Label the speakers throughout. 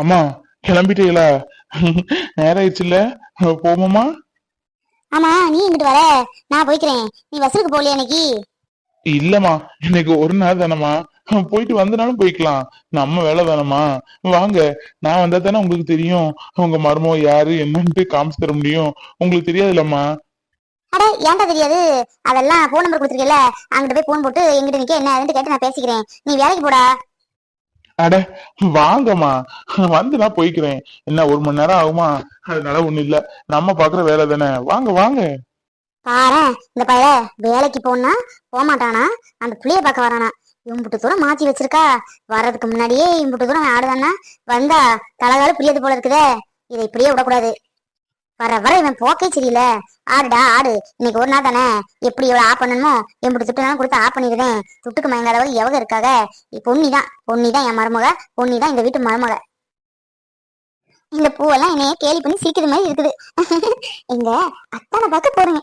Speaker 1: அம்மா கிளம்பிட்டீங்களா? நேரம் ஆயிடுச்சுல்ல போமாமா
Speaker 2: ஆமா நீ இங்கிட்டு வர. நான் போய்க்கிறேன். நீ வசூலுக்கு போகலையா இன்னைக்கு?
Speaker 1: இல்லம்மா இன்னைக்கு ஒரு நாள் தானம்மா. போயிட்டு வந்தனாலும் போய்க்கலாம். நம்ம வேலை தானம்மா. வாங்க நான் வந்தா தானே உங்களுக்கு தெரியும். உங்க மருமக யாரு என்னன்ட்டு காமிச்சு தர முடியும். உங்களுக்கு தெரியாதுல்லம்மா
Speaker 2: அட ஏன்டா தெரியாது? அதெல்லாம் போன் நம்பர் கொடுத்துருக்கல அங்கிட்டு போய் போன் போட்டு எங்கிட்ட நிக்க என்ன கேட்டு நான் பேசிக்கிறேன். நீ வேலைக்கு போடா.
Speaker 1: அட வாங்கம்மா. வந்து நான் போய்க்கிறேன். என்ன ஒரு மணி நேரம் ஆகுமா? அதனால ஒண்ணு இல்ல. நம்ம பாக்குற வேலை தானே. வாங்க வாங்க.
Speaker 2: பாரு இந்த பைய வேலைக்கு போனா போக மாட்டானா அந்த புளிய பார்க்க வரானா? இம்புட்டு தூரம் மாத்தி வச்சிருக்கா. வர்றதுக்கு முன்னாடியே இம்புட்டு தூரம் ஆடுதானா வந்தா தலகால புளியது போல இருக்குதே. இதை இப்படியே விடக்கூடாது. வர வர இவன் போக்கே சரியில்ல. ஆடுடா ஆடு. இன்னைக்கு ஒரு நாள் தானே? எப்படி இவ்வளவு ஆப் பண்ணணுமோ? எப்படி துட்டுனாலும் கொடுத்து ஆப் பண்ணிடுவேன். துட்டுக்கு மயங்காதவங்க எவக இருக்காக? பொன்னி தான் பொன்னி தான் என் மருமக. பொன்னி தான் இந்த வீட்டு மருமக. இந்த பூவெல்லாம் என்னைய கேலி பண்ணி சிரிக்கிற மாதிரி இருக்குது. எங்க அத்தானை பார்க்க போறேன்.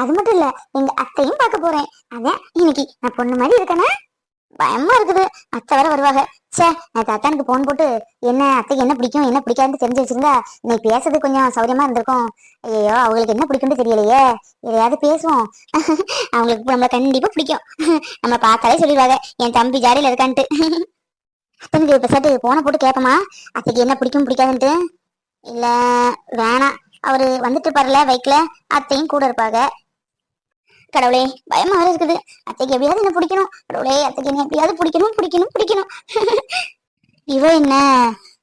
Speaker 2: அது மட்டும் இல்ல எங்க அத்தையும் பார்க்க போறேன். அதான் இன்னைக்கு நான் பொண்ணு மாதிரி இருக்கேனா? பயமா இருக்குது. அத்தை வர வருவாங்க சே நேற்று அத்தானுக்கு போன் போட்டு என்ன அத்தைக்கு என்ன பிடிக்கும்? என்ன பிடிக்காதுன்னு தெரிஞ்சு வச்சிருந்தா நீ பேசுறது கொஞ்சம் சௌரியமா இருந்திருக்கும். ஐயோ அவங்களுக்கு என்ன பிடிக்கும்னு தெரியலையே. எதையாவது பேசுவோம். அவங்களுக்கு நம்மளை கண்டிப்பா பிடிக்கும். நம்ம பார்த்தாலே சொல்லிடுவாங்க என் தம்பி ஜாடியில் இருக்கான்ட்டு. அத்தனுக்கு இப்ப சட்டு போனை போட்டு கேட்போமா அத்தைக்கு என்ன பிடிக்கும் பிடிக்காதுன்ட்டு. இல்ல வேணாம். அவரு வந்துட்டு பாருல பைக்ல அத்தையும் கூட இருப்பாங்க. கடவுளே பயமா இருக்குது. அத்தைக்கு எப்படியாவது என்ன பிடிக்கணும். கடவுளே அத்தைக்கு என்ன எப்படியாவது பிடிக்கணும் பிடிக்கணும் பிடிக்கணும். இவ என்ன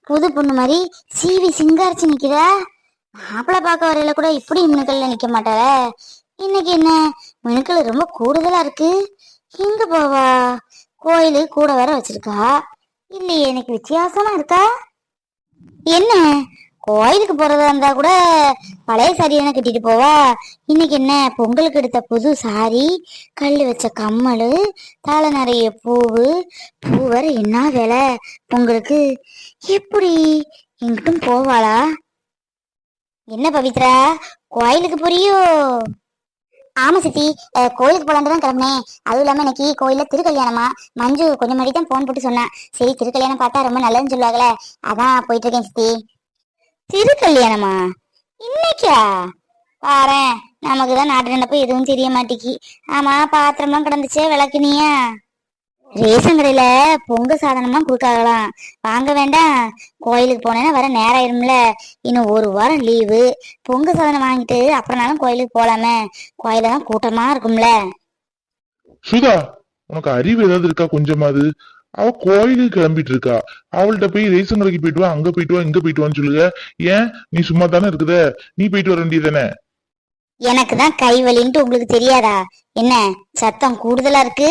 Speaker 2: புது பொண்ணு மாதிரி சீவி சிங்காரிச்சு நிக்கிறா? மாப்பிள்ள பார்க்க வரையில கூட இப்படி மினுக்கல்ல நிக்க மாட்டாள. இன்னைக்கு என்ன மினுக்கள் ரொம்ப கூடுதலா இருக்கு? எங்க போவா? கோயிலு கூட வேற வச்சிருக்கா. இல்லையே எனக்கு வித்தியாசமா இருக்கா? என்ன? கோயிலுக்கு போறதா இருந்தா கூட பழைய சாரியான கட்டிட்டு போவா? இன்னைக்கு என்ன? பொங்கலுக்கு எடுத்த புது சாரி கல் வச்ச கம்மல் தலை நிறைய பூவு. பூ என்ன விலை பொங்கலுக்கு? எப்படி? எங்கிட்டும் போவாளா? என்ன பவித்ரா கோயிலுக்கு புரியோ ஆமா சித்தி கோயிலுக்கு போலான்னு தான் கிளம்புனேன் அதுவும் இல்லாம இன்னைக்கு கோயில திருக்கல்யாணமா. மஞ்சு கொஞ்சம் முன்னாடி தான் போன் போட்டு சொன்னேன். சரி திருக்கல்யாணம் பார்த்தா ரொம்ப நல்லதுன்னு சொல்லுவாங்களே. அதான் போயிட்டு இருக்கேன் சித்தி. திருக்கல்யாணமா? இன்னைக்கா? பாரேன் நமக்கு தான் நாட்டு நடப்பு எதுவும் தெரிய மாட்டேங்கி. ஆமா பாத்திரம்லாம் கிடந்துச்சே விளக்குனியா? ரேஷன் கடையில பொங்க சாதனமா கொடுக்காங்களாம் வாங்க வேண்டாம் கோயிலுக்கு போனேன்னா வர நேரம் ஆயிரும்ல. இன்னும் ஒரு வாரம் லீவு. பொங்க சாதனம் வாங்கிட்டு அப்புறம்னாலும் கோயிலுக்கு போலாமே. கோயில தான் கூட்டமா இருக்கும்ல.
Speaker 1: சுதா உனக்கு அறிவு ஏதாவது இருக்கா கொஞ்சமாவது? அவ கோயிலுக்கு கிளம்பிட்டு இருக்கா அவள்கிட்ட போய் ரேஷன் கடைக்கு போயிட்டு வா அங்க போயிட்டு வா இங்க போயிட்டு வான்னு சொல்லுங்க. ஏன்? நீ சும்மா தானே இருக்குத? நீ போயிட்டு வர வேண்டியதானே
Speaker 2: எனக்கு தான் கை வலின்ட்டு உங்களுக்கு தெரியாதா? என்ன சத்தம் கூடுதலா இருக்கு?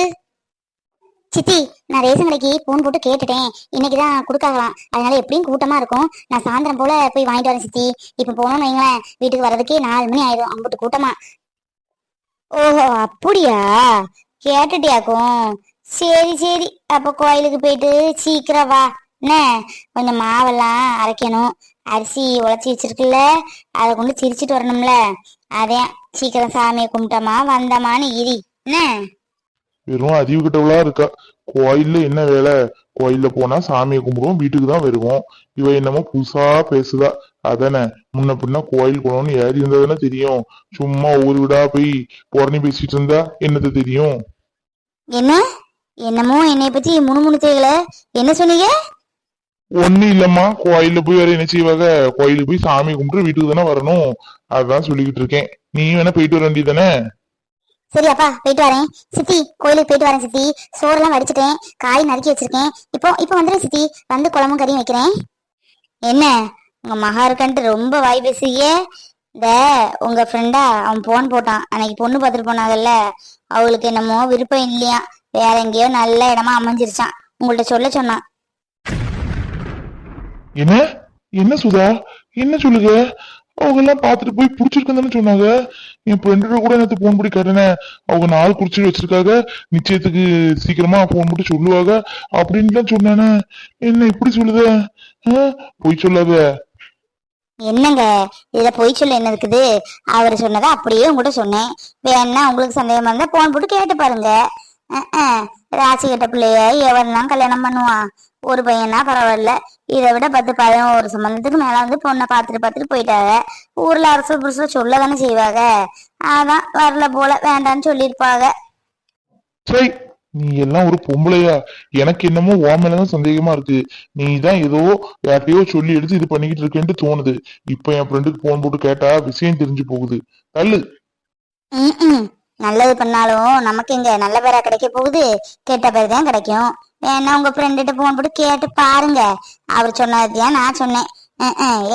Speaker 2: சித்தி நான் ரேஷன் கடைக்கு போன் போட்டு கேட்டுட்டேன். இன்னைக்கு தான் கொடுக்காகலாம். அதனால எப்படியும் கூட்டமா இருக்கும். நான் சாயந்தரம் போல போய் வாங்கிட்டு வரேன் சித்தி. இப்ப போனோம்னு வைங்களேன் வீட்டுக்கு வர்றதுக்கே நாலு மணி ஆயிடும். அம்புட்டு கூட்டமா. ஓஹோ அப்படியா? கேட்டுட்டியாக்கும். சரி சரி. அப்ப கோயிலுக்கு போயிட்டு சீக்கிரம் வா. என்ன? கொஞ்சம் மாவெல்லாம் அரைக்கணும். அரிசி உழைச்சி வச்சிருக்குல்ல அதை கொண்டு சிரிச்சிட்டு வரணும்ல. அதே சீக்கிரம் சாமியை கும்பிட்டோமா வந்தோமான்னு இரி. என்ன?
Speaker 1: வெறும் அறிவு கிட்டவளா இருக்கா. கோயில்ல என்ன வேலை? கோயில்ல போனா சாமியை கும்பிடுவோம் வீட்டுக்கு தான் வருவோம். இவ என்னமோ புதுசா பேசுதா. அதானே முன்ன பின்ன கோயில் போனோம்னு ஏறி இருந்தா தெரியும். சும்மா ஊரு விடா போய் புறணி பேசிட்டு இருந்தா என்னது தெரியும்?
Speaker 2: என்ன? என்னமோ என்னை பத்தி முணுமுணுத்தீங்களே? என்ன சொன்னீங்க?
Speaker 1: ஒண்ணு இல்லம்மா. கோயில்ல போய் வேற என்ன செய்வாங்க கோயிலுக்கு போய் சாமி கும்பிட்டு வீட்டுக்கு தானே வரணும். அதான் சொல்லிக்கிட்டு இருக்கேன். நீ வேணா போயிட்டு வர வேண்டியதானே
Speaker 2: சரி அப்பா போயிட்டு வரேன். சித்தி கோயிலுக்கு போயிட்டு வரேன் சித்தி. சோறெல்லாம் வடிச்சிட்டேன். காய் நறுக்கி வச்சிருக்கேன். இப்போ இப்போ வந்துடுறேன் சித்தி. வந்து குழம்பும் கறியும் வைக்கிறேன். என்ன? உங்க மகா இருக்கான்ட்டு ரொம்ப வாய் பேசுறீங்க இந்த உங்க ஃப்ரெண்டா அவன் போன் போட்டான். அன்னைக்கு பொண்ணு பார்த்துட்டு போனாங்கல்ல. அவளுக்கு என்னமோ விருப்பம் இல்லையா வேற எங்கேயோ நல்ல இடமா அமைஞ்சிருச்சான். உங்கள்ட்ட சொல்ல சொன்னான்.
Speaker 1: என்ன? என்ன சுதா? என்ன சொல்லுங்க அவங்க எல்லாம் பாத்துட்டு போய் புடிச்சிருக்குன்னு சொன்னாங்க. என் ஃப்ரெண்டோட கூட எனக்கு போன் பண்ணி கேட்டேனே. அவங்க நாள் குறிச்சு வச்சிருக்காங்க. நிச்சயத்துக்கு சீக்கிரமா போன் போட்டு சொல்லுவாங்க அப்படின்னு தான் சொன்னானே. என்ன இப்படி சொல்லுத? போய் சொல்லாத.
Speaker 2: என்னங்க? இதுல பொய் சொல்ல என்ன இருக்குது? அவர் சொன்னதை அப்படியே உங்ககிட்ட சொன்னேன். வேணா உங்களுக்கு சந்தேகமா இருந்தா போன் போட்டு கேட்டு பாருங்க. ராசி கட்ட பிள்ளைய எவன் தான் கல்யாணம் பண்ணுவான் ஒரு பையனா பரவாயில்ல. இதை விட பத்து பதினோரு சம்பந்தத்துக்கு மேல வந்து பொண்ணை பார்த்துட்டு பார்த்துட்டு போயிட்டாங்க. ஊர்ல அரசு புருஷ சொல்ல தானே செய்வாங்க. அதான் வரல போல வேண்டான்னு சொல்லியிருப்பாங்க.
Speaker 1: சை நீ எல்லாம் ஒரு பொம்பளையா? எனக்கு என்னமோ உன் மேலதான் சந்தேகமா இருக்கு. நீ தான் ஏதோ யார்கிட்டயோ சொல்லி எடுத்து இது பண்ணிக்கிட்டு இருக்கேன்ட்டு தோணுது. இப்ப என் ஃப்ரெண்டுக்கு போன் போட்டு கேட்டா விஷயம் தெரிஞ்சு போகுது. தள்ளு.
Speaker 2: நல்லது பண்ணாலும் நமக்கு இங்க நல்ல பேரா கிடைக்க போகுது. கெட்ட பேர் தான் கிடைக்கும். வேணா உங்க ஃப்ரெண்டுகிட்ட போன் போட்டு கேட்டு பாருங்க. அவர் சொன்னதையா நான் சொன்னேன்.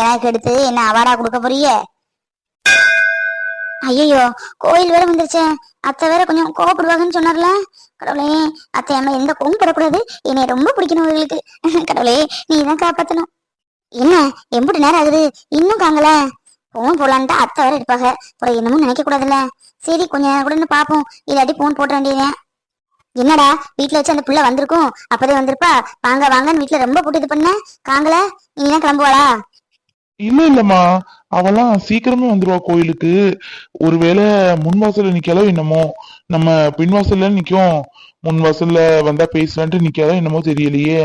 Speaker 2: எனக்கு எடுத்து என்ன அவார்டா கொடுக்க போறிய ஐயோ கோயில் வேற வந்துருச்சே. அத்தை வேற கொஞ்சம் கோவப்படுவாங்கன்னு சொன்னார்ல. கடவுளே அத்தை அம்மா எந்த கோவம் படக்கூடாது. என்னை ரொம்ப பிடிக்கணும் அவங்களுக்கு கடவுளே நீ தான் காப்பாத்தணும். என்ன எம்பிட்டு நேரம் ஆகுது. இன்னும் காங்கல. போன் போடலான்ட்டு அத்தை வேற இருப்பாங்க. அப்புறம் என்னமோ நினைக்க கூடாதுல்ல சரி கொஞ்ச நேரம் கூட பாப்போம் இல்லாட்டி போன் போட்ட வேண்டியதுதான். என்னடா வீட்டுல வச்சு அந்த புள்ள வந்திருக்கும்? அப்பதே வந்திருப்பா? வாங்க வாங்கன்னு வீட்டுல ரொம்ப போட்டு இது பண்ண? காங்கல நீங்க கிளம்புவாளா?
Speaker 1: இல்ல இல்லம்மா. அவெல்லாம் சீக்கிரமே வந்துருவா கோயிலுக்கு. ஒருவேளை முன் வாசல்ல நிக்கலோ என்னமோ. நம்ம பின் வாசல்ல நிக்கும். முன் வாசல்ல வந்தா பேசலான்ட்டு நிக்காதோ என்னமோ தெரியலையே.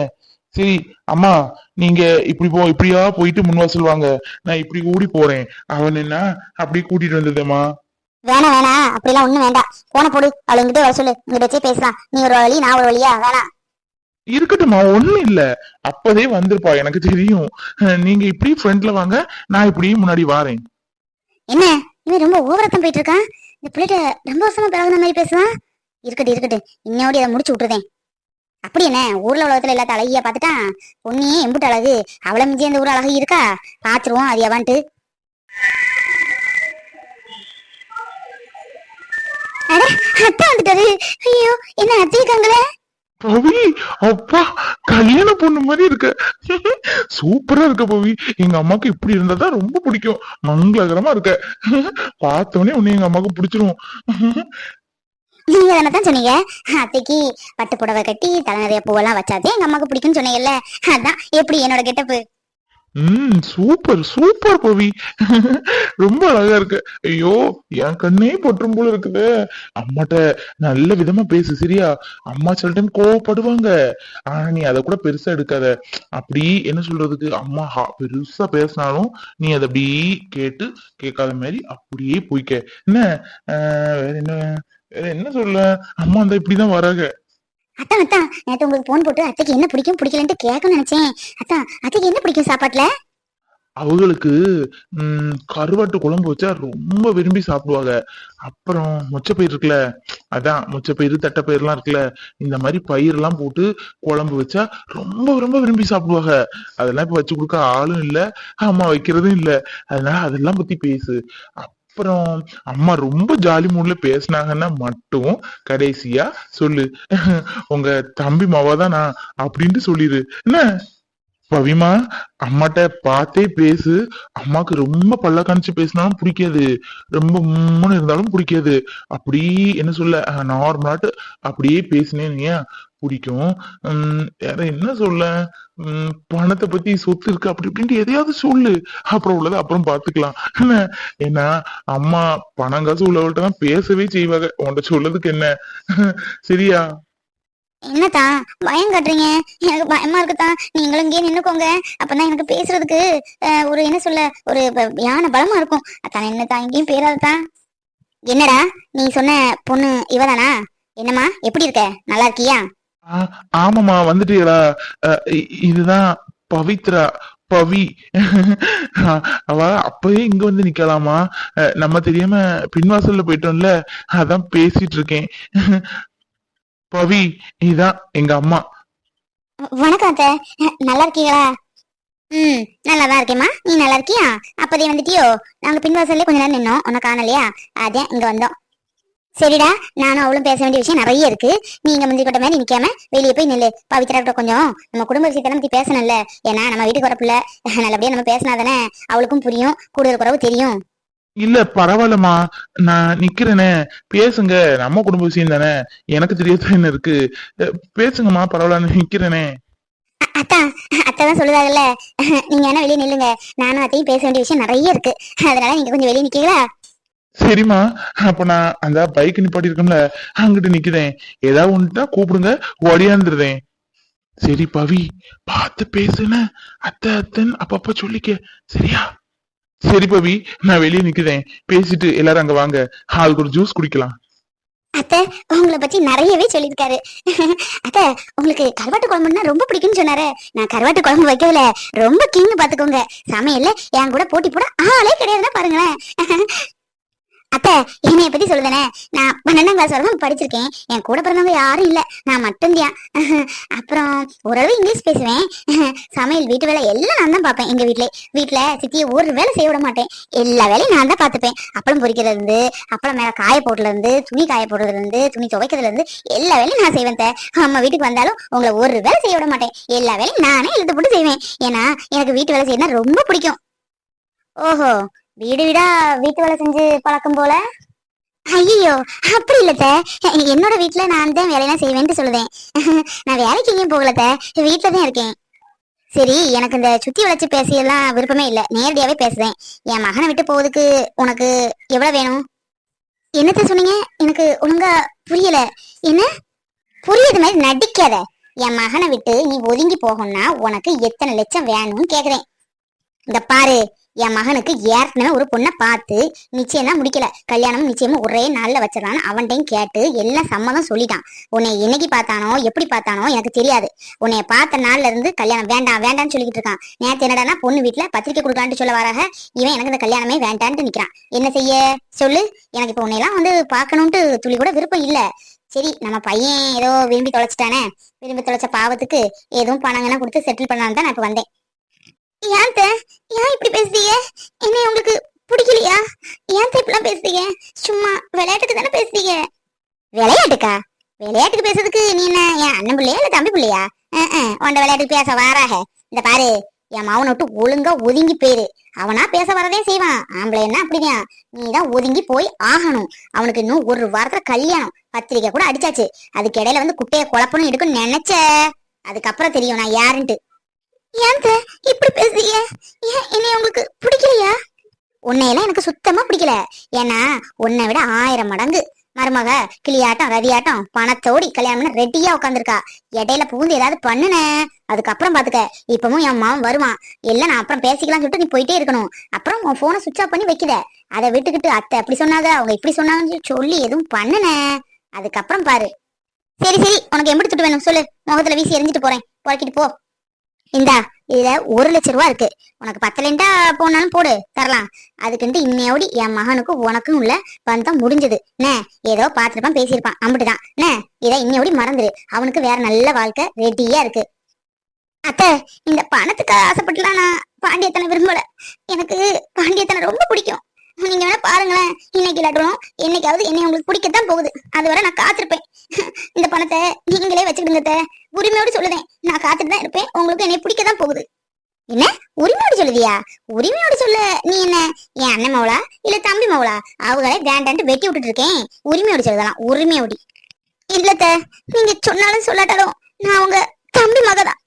Speaker 1: சரி அம்மா நீங்க இப்படி போ இப்படியா போயிட்டு முன் வாசல் வாங்க. நான் இப்படி ஓடி போறேன். அவன் என்ன அப்படியே கூட்டிட்டு வந்ததேம்மா
Speaker 2: வேணாம் வேணாம். அப்படிலாம் ஒண்ணும் வேண்டாம். போன போடு. அவளை இங்கிட்டே வர சொல்லு. இங்கிட்ட வச்சே பேசலாம். நீ ஒரு வழி நான் ஒரு வழியா? வேணாம்.
Speaker 1: இருக்கட்டும்மா. ஒண்ணும் இல்ல. அப்பதே வந்திருப்பா. எனக்கு தெரியும். நீங்க இப்படி ஃப்ரண்ட்ல வாங்க. நான் இப்படி முன்னாடி வாரேன்.
Speaker 2: என்ன? இவன் ரொம்ப ஓவரத்தம் போயிட்டு இருக்கான் இந்த பிள்ளைகிட்ட ரொம்ப வருஷமா பழகுன மாதிரி பேசுவான். இருக்கட்டும் இருக்கட்டும். இன்னோடி அதை முடிச்சு விட்டுறதேன் அப்படி என்ன? ஊர்ல உலகத்துல எல்லாத்த அழகியா பாத்துட்டான் பொண்ணியே எம்புட்டு அழகு. அவளை மிஞ்சி அந்த ஊர் அழகு இருக்கா? பாத்துருவோம் அது எவான்ட்டு அட அத்தை வந்துட்டாரு. ஐயோ என்ன அத்தைக்காங்களே
Speaker 1: பவி அப்பா கல்யாண பொண்ணு மாதிரி இருக்க. சூப்பரா இருக்க பவி. எங்க அம்மாக்கு இப்படி இருந்தா ரொம்ப பிடிக்கும். மங்களகரமா இருக்க. பார்த்தோன்னே உன்னை எங்க அம்மாக்கு பிடிச்சிரும்.
Speaker 2: நீங்க தானே தான் சொன்னீங்க? அத்தைக்கு பட்டு புடவை கட்டி தலை நிறைய பூவெல்லாம் வச்சாதே எங்க அம்மாக்கு பிடிக்கும்னு சொன்னீங்கல்ல. அதான் எப்படி என்னோட கெட்டப்பு
Speaker 1: ம் சூப்பர் சூப்பர் பவி. ரொம்ப அழகா இருக்கு. ஐயோ என் கண்ணே பொற்றும் போல இருக்குது. அம்மாட்ட நல்ல விதமா பேசு சரியா. அம்மா சில டைம் கோவப்படுவாங்க. ஆனா நீ அதை கூட பெருசா எடுக்காத. அப்படி என்ன சொல்றதுக்கு? அம்மா ஹா- பெருசா பேசினாலும் நீ அதை அப்படி கேட்டு கேட்காத மாதிரி அப்படியே போய்க்க. என்ன? வேற என்ன? வேற என்ன சொல்ல? அம்மா அந்த இப்படிதான் வராங்க.
Speaker 2: அத்தான் அத்தான். நேத்து உங்களுக்கு போன் போட்டு அத்தைக்கு என்ன பிடிக்கும் பிடிக்கலன்ட்டு கேட்கணும்னு நினைச்சேன். அத்தான் அத்தைக்கு என்ன பிடிக்கும் சாப்பாட்டுல?
Speaker 1: அவங்களுக்கு உம் கருவாட்டு குழம்பு வச்சா ரொம்ப விரும்பி சாப்பிடுவாங்க. அப்புறம் மொச்சப்பயிர் இருக்குல்ல அதான் மொச்சப்பயிறு தட்டைப்பயிர்லாம் இருக்குல்ல இந்த மாதிரி பயிரெல்லாம் போட்டு குழம்பு வச்சா ரொம்ப ரொம்ப விரும்பி சாப்பிடுவாங்க. அதெல்லாம் இப்ப வச்சு கொடுக்க ஆளும் இல்ல அம்மா வைக்கிறதும் இல்ல. அதனால அதெல்லாம் பத்தி பேசு. அப்புறம் அம்மா ரொம்ப ஜாலி மூட்ல பேசினாங்கன்னா மட்டும் கடைசியா சொல்லு. உங்க தம்பி மாவாதான் நான் அப்படின்ட்டு சொல்லிடு என்ன? பவிமா அம்மாட்ட பார்த்தே பேசு. அம்மாக்கு ரொம்ப பல்ல கணிச்சு பேசினாலும் பிடிக்காது. ரொம்ப மும்முன்னு இருந்தாலும் பிடிக்காது. அப்படி என்ன சொல்ல நார்மலாட்டு அப்படியே பேசினேன் பிடிக்கும். உம் வேற என்ன சொல்ல? உம் பணத்தை பத்தி சொத்து இருக்கு அப்படி இப்படின்ட்டு எதையாவது சொல்லு. அப்புறம் உள்ளதை அப்புறம் பாத்துக்கலாம் என்ன? ஏன்னா அம்மா பணம் காசு உள்ளவள்கிட்ட தான் பேசவே செய்வாங்க. உன்கிட்ட சொல்லதுக்கு என்ன? சரியா?
Speaker 2: என்னத்தான் பயம் காட்டுறீங்க? எனக்கு பயமா இருக்குதான் நீங்களும் இங்கே நின்னுக்கோங்க. அப்பதான் எனக்கு பேசுறதுக்கு அஹ், ஒரு என்ன சொல்ல? ஒரு யானை பலமா இருக்கும். அதான் என்னத்தான் இங்கேயும் பேராததான் என்னடா? நீ சொன்ன பொண்ணு இவதானா? என்னம்மா? எப்படி இருக்க? நல்லா இருக்கியா?
Speaker 1: ஆமாமா வந்துட்டீங்களா அஹ், இதுதான் பவித்ரா பவி. அவ அப்பவே இங்க வந்து நிக்கலாமா? நம்ம தெரியாம பின்வாசல்ல போயிட்டோம்ல அதான் பேசிட்டு இருக்கேன் பவி இதான் எங்க அம்மா.
Speaker 2: வணக்கம் அத்தை. நல்லா இருக்கீங்களா? ம் நல்லாதான் இருக்கேம்மா. நீ நல்லா இருக்கியா? அப்பதே வந்துட்டியோ? நாங்க பின்வாசல்ல கொஞ்ச நேரம் நின்னோம். உனக்கு காணலையா? அதான் இங்க வந்தோம். சரிடா நானும் அவளும் பேச வேண்டிய விஷயம் நிறைய இருக்கு. நீங்க முந்தி கொட்ட மாதிரி நிக்காம வெளியே போய் நில்லு. பவித்ரா கிட்ட கொஞ்சம் நம்ம குடும்ப விஷயத்தெல்லாம் பத்தி பேசணும்ல. ஏன்னா நம்ம வீட்டுக்கு வரப்புல நல்லபடியா நம்ம பேசினாதானே அவளுக்கும் புரியும் கூட குறவு தெரியும்.
Speaker 1: இல்ல பரவாயில்லம்மா. நான் நிக்கிறேனே. பேசுங்க. நம்ம குடும்ப விஷயம் தானே. எனக்கு தெரியாத என்ன இருக்கு. பேசுங்கம்மா. பரவாயில்ல நான் நிக்கிறேனே.
Speaker 2: அத்தா அத்தை தான் சொல்லுதாங்கல்ல. நீங்க வேணா வெளியே நில்லுங்க. நானும் அத்தையும் பேச வேண்டிய விஷயம் நிறைய இருக்கு. அதனால நீங்க கொஞ்சம் வெளியே நிக்கீங்களா
Speaker 1: சரிம்மா அப்ப நான் அந்த பைக் நிப்பாட்டி இருக்கோம்ல அங்கிட்டு நிக்கிறேன். ஏதாவது ஒன்றுட்டா கூப்பிடுங்க ஓடியாந்துருதேன் சரி பவி பார்த்து பேசுன அத்தை அத்தைன்னு அப்பப்ப சொல்லிக்க. சரியா? சரி பவி நான் வெளியே நிக்கிறேன். பேசிட்டு எல்லாரும் அங்க வாங்க. ஆளுக்கு ஒரு ஜூஸ் குடிக்கலாம்.
Speaker 2: அத்தை உங்களை பத்தி நிறையவே சொல்லியிருக்காரு. அத்தை உங்களுக்கு கருவாட்டு குழம்புன்னா ரொம்ப பிடிக்கும்னு சொன்னாரு. நான் கருவாட்டு குழம்பு வைக்கல ரொம்ப கிங்கு பாத்துக்கோங்க சமையல்ல என் கூட போட்டி போட ஆளே கிடையாதுன்னா பாருங்களேன். அத்தை என்னைய பத்தி சொல்லுதானே? நான் பன்னெண்டாம் கிளாஸ் வரைக்கும் படிச்சிருக்கேன். என் கூட பிறந்தவங்க யாரும் இல்ல. நான் மட்டும்தான். அப்புறம் ஓரளவு இங்கிலீஷ் பேசுவேன். சமையல் வீட்டு வேலை எல்லாம் நான் தான் பார்ப்பேன் எங்க வீட்டுல வீட்ல சித்தியை ஒரு வேலை செய்ய விட மாட்டேன். எல்லா வேலையும் நான் தான் பார்த்துப்பேன். அப்பளம் பொரிக்கிறதுல இருந்து அப்பளம் மேல காய போடுறதுல இருந்து துணி காய போடுறதுல இருந்து துணி துவைக்கிறதுல இருந்து எல்லா வேலையும் நான் செய்வேன் அம்மா வீட்டுக்கு வந்தாலும் உங்களை ஒரு வேலை செய்ய விட மாட்டேன். எல்லா வேலையும் நானே எழுத்து போட்டு செய்வேன். ஏன்னா எனக்கு வீட்டு வேலை செய்யணும் ரொம்ப பிடிக்கும். ஓஹோ. வீடு வீடா வீட்டு வேலை செஞ்சு பழக்கம் போல? ஐயோ அப்படி இல்லத்த என்னோட வீட்டுல நான் தான் வேலையெல்லாம் செய்வேன்ட்டு சொல்லுவேன் நான் வேலைக்கு எங்கேயும் போகலத்த வீட்டுல தான் இருக்கேன். சரி எனக்கு இந்த சுத்தி வளைச்சு பேசியெல்லாம் விருப்பமே இல்லை. நேரடியாவே பேசுறேன் என் மகனை விட்டு போவதுக்கு உனக்கு எவ்வளவு வேணும்? என்னத்த சொன்னீங்க? எனக்கு ஒழுங்கா புரியல. என்ன? புரியுது மாதிரி நடிக்காத. என் மகனை விட்டு நீ ஒதுங்கி போகணும்னா உனக்கு எத்தனை லட்சம் வேணும்னு கேக்குறேன். இந்த பாரு என் மகனுக்கு ஏற்கனவே ஒரு பொண்ணை பார்த்து நிச்சயம் தான் முடிக்கல. கல்யாணம் நிச்சயமா ஒரே நாளில் வச்சிடலான்னு அவன்கிட்டையும் கேட்டு எல்லாம் சம்மதம் சொல்லிட்டான். உன்னை என்னைக்கு பார்த்தானோ எப்படி பார்த்தானோ எனக்கு தெரியாது. உன்னைய பார்த்த நாள்ல இருந்து கல்யாணம் வேண்டாம் வேண்டாம்னு சொல்லிக்கிட்டு இருக்கான். நேற்று என்னடானா பொண்ணு வீட்டில் பத்திரிக்கை கொடுக்கலான்ட்டு சொல்ல வராக. இவன் எனக்கு இந்த கல்யாணமே வேண்டான்ட்டு நிக்கிறான். என்ன செய்ய? சொல்லு. எனக்கு இப்போ உன்னையெல்லாம் வந்து பார்க்கணுன்ட்டு துளி கூட விருப்பம் இல்ல. சரி நம்ம பையன் ஏதோ விரும்பி தொலைச்சிட்டானே. விரும்பி தொலைச்ச பாவத்துக்கு எதுவும் பணங்கன்னா கொடுத்து செட்டில் பண்ணலான்னு தான் நான் இப்ப வந்தேன். ஏன் ஏன் இப்படி பேசுறீங்க? என்ன உங்களுக்கு பிடிக்கலையா? ஏன் இப்படிலாம் பேசுறீங்க? சும்மா விளையாட்டுக்கு தானே பேசுறீங்க? விளையாட்டுக்கா? விளையாட்டுக்கு பேசுறதுக்கு நீ என்ன என் அண்ணன் பிள்ளையா இல்ல தம்பி பிள்ளையா? உண்ட விளையாட்டுக்கு பேச வாராக. இந்த பாரு என் மாவனை விட்டு ஒழுங்கா ஒதுங்கி போயிரு. அவனா பேச வரதே செய்வான். ஆம்பளை என்ன அப்படிதான் நீ தான் ஒதுங்கி போய் ஆகணும். அவனுக்கு இன்னும் ஒரு வாரத்துல கல்யாணம். பத்திரிக்கை கூட அடிச்சாச்சு. அதுக்கு இடையில வந்து குட்டையை குழப்பணும் எடுக்கணும்னு நினைச்ச. அதுக்கப்புறம் தெரியும் நான் யாருன்ட்டு. ஏன் ஏன் என்னை உங்களுக்கு பிடிக்கலையா? உன்னையெல்லாம் எனக்கு சுத்தமா பிடிக்கல. ஏன்னா உன்னை விட ஆயிரம் மடங்கு. மருமக கிளியாட்டம் ரதியாட்டம் பணத்தோடி கல்யாணம் ரெட்டியா ரெடியா உட்காந்துருக்கா இடையில புகுந்து ஏதாவது பண்ணுன. அதுக்கப்புறம் பாத்துக்க. இப்பவும் என் மாமன் வருவான். இல்ல நான் அப்புறம் பேசிக்கலாம் சொல்லிட்டு நீ போயிட்டே இருக்கணும். அப்புறம் உன் போனை சுவிச் ஆஃப் பண்ணி வைக்கிற. அதை விட்டுக்கிட்டு அத்தை அப்படி சொன்னாங்க அவங்க இப்படி சொன்னாங்கன்னு சொல்லி எதுவும் பண்ணுன. அதுக்கப்புறம் பாரு. சரி சரி உனக்கு எம்பிடி துட்டு வேணும்? சொல்லு. முகத்துல வீசி எரிஞ்சிட்டு போறேன். பொறுக்கிட்டு போ. இந்தா இதுல ஒரு லட்ச ரூபா இருக்கு. உனக்கு பத்தலைண்டா போனாலும் போடு தரலாம். அதுக்குன்ட்டு இன்னையோடி என் மகனுக்கும் உனக்கும் உள்ள பந்தம் முடிஞ்சது. நே ஏதோ பார்த்திருப்பான் பேசியிருப்பான். அம்பிட்டுதான். நே இதை இன்னையோடி மறந்துரு. அவனுக்கு வேற நல்ல வாழ்க்கை ரெடியா இருக்கு. அத்தை இந்த பணத்துக்கு ஆசைப்பட்டுலாம் நான் பாண்டியத்தனை விரும்பல. எனக்கு பாண்டியத்தனை ரொம்ப பிடிக்கும். நீங்க வேணா பாருங்களேன். இன்னைக்கு இல்லாட்டும் என்னைக்காவது என்னை உங்களுக்கு பிடிக்கத்தான் போகுது. அது வரை நான் காத்திருப்பேன். இந்த பணத்தை நீங்களே வச்சுக்கிடுங்க உரிமையோடு சொல்லுதேன். நான் காத்துட்டு தான் இருப்பேன். உங்களுக்கு என்னை பிடிக்க தான் போகுது. என்ன? உரிமையோடு சொல்லுதியா உரிமையோடு சொல்ல நீ என்ன? என் அண்ணன் மவளா? இல்ல தம்பி மவளா? அவங்களே வேண்டான்ட்டு வெட்டி விட்டுட்டு இருக்கேன் உரிமையோடு சொல்லலாம். உரிமையோடி. இல்லத்த நீங்க சொன்னாலும் சொல்லாட்டாலும் நான் உங்க தம்பி மகதான்.